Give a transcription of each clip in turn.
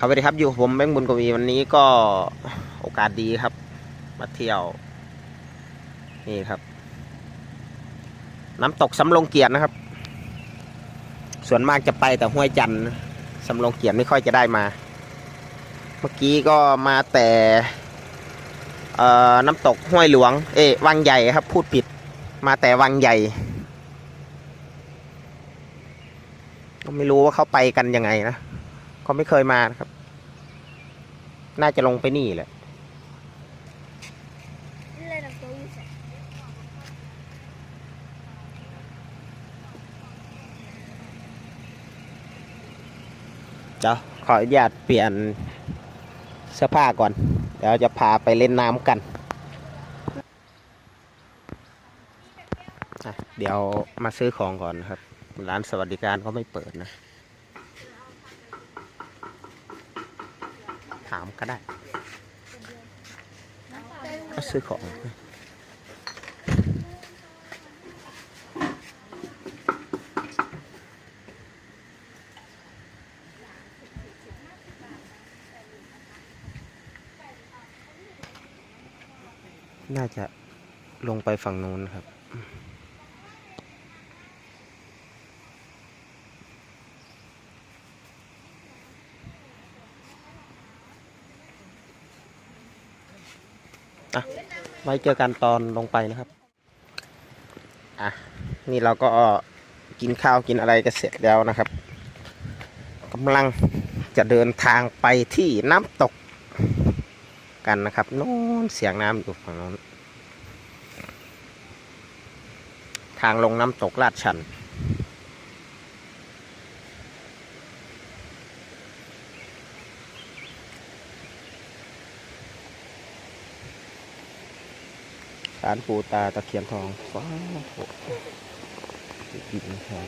ครับสวัสดีครับอยู่ผมแบงค์บุญกวีวันนี้ก็โอกาสดีครับ มาเที่ยว นี่ครับ น้ำตกสำโรงเกียรตินะครับ ส่วนมากจะไปแต่ห้วยจันทร์สำโรงเกียรติไม่ค่อยจะได้มา เมื่อกี้ก็มาแต่น้ำตกห้วยหลวง เอ๊วังใหญ่ครับ พูดผิดมาแต่วังใหญ่ก็ไม่รู้ว่าเขาไปกันยังไงนะ ก็ไม่เคยมานะครับ น่าจะลงไปนี่แหละเลยน้ำตัวอยู่ใส่เดี๋ยวขออนุญาตเปลี่ยนเสื้อผ้าก่อน เดี๋ยวจะพาไปเล่นน้ำกัน เดี๋ยวมาซื้อของก่อนครับ ร้านสวัสดิการก็ไม่เปิดนะ ถามก็ได้ก็ซื้อของน่าจะลงไปฝั่งนู้นครับ อะไว้เจอกันตอนลงไปนะครับอะนี่เราก็กินข้าวกินอะไรกันเสร็จแล้วนะครับกำลังจะเดินทางไปที่น้ำตกกันนะครับโน้นเสียงน้ำอยู่ฝั่งโน้นทางลงน้ำตกลาดชัน สารปูตาตะเคียนทองฟ้าโหดินแข็ง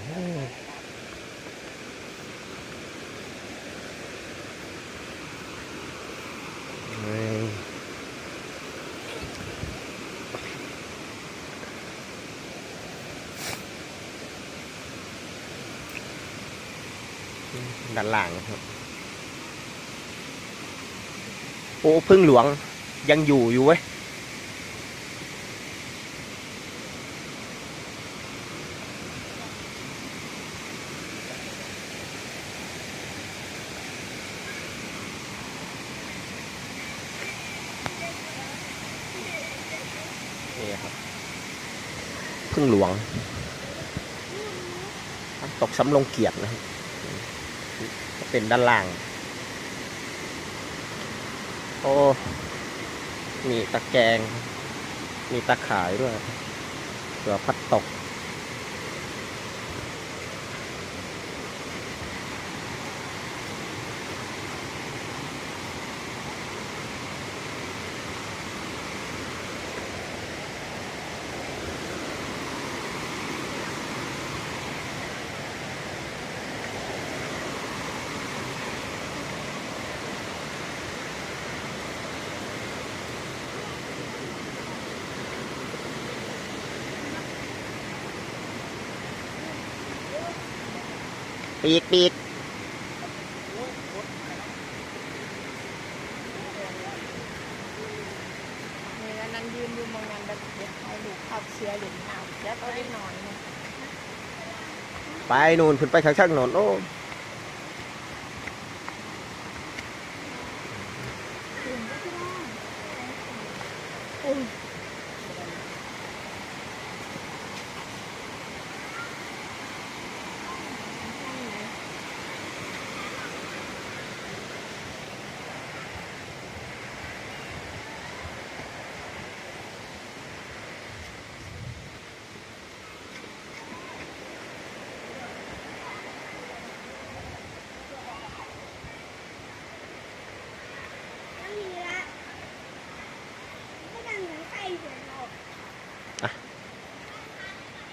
ด้านล่างครับโอ้พึ่งหลวงยังอยู่อยู่เว้ย นี่ ครับพึ่งหลวงตกสำลงเกียรตินะครับเป็นด้านล่าง โอ้ มีตะแกรง มีตะข่ายด้วยเผื่อพัดตก ปีกปีกนี่ก็นั่งยืนดูมองงานแบบเด็กให้ลูกขับเชียร์หลุมน้ำแล้วก็ได้นอนเนี่ยไปนู่นขึ้นไปข้างๆโนนโอ้อุ้ย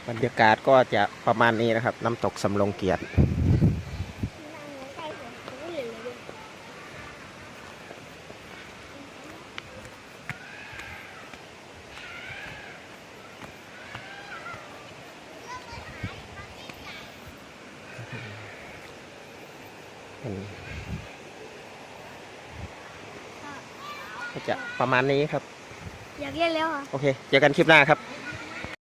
บรรยากาศก็จะประมาณนี้นะครับ น้ำตกสำลงเกียรติอืมก็จะประมาณนี้ครับ อยากเล่นแล้วอะโอเค เจอกันคลิปหน้าครับ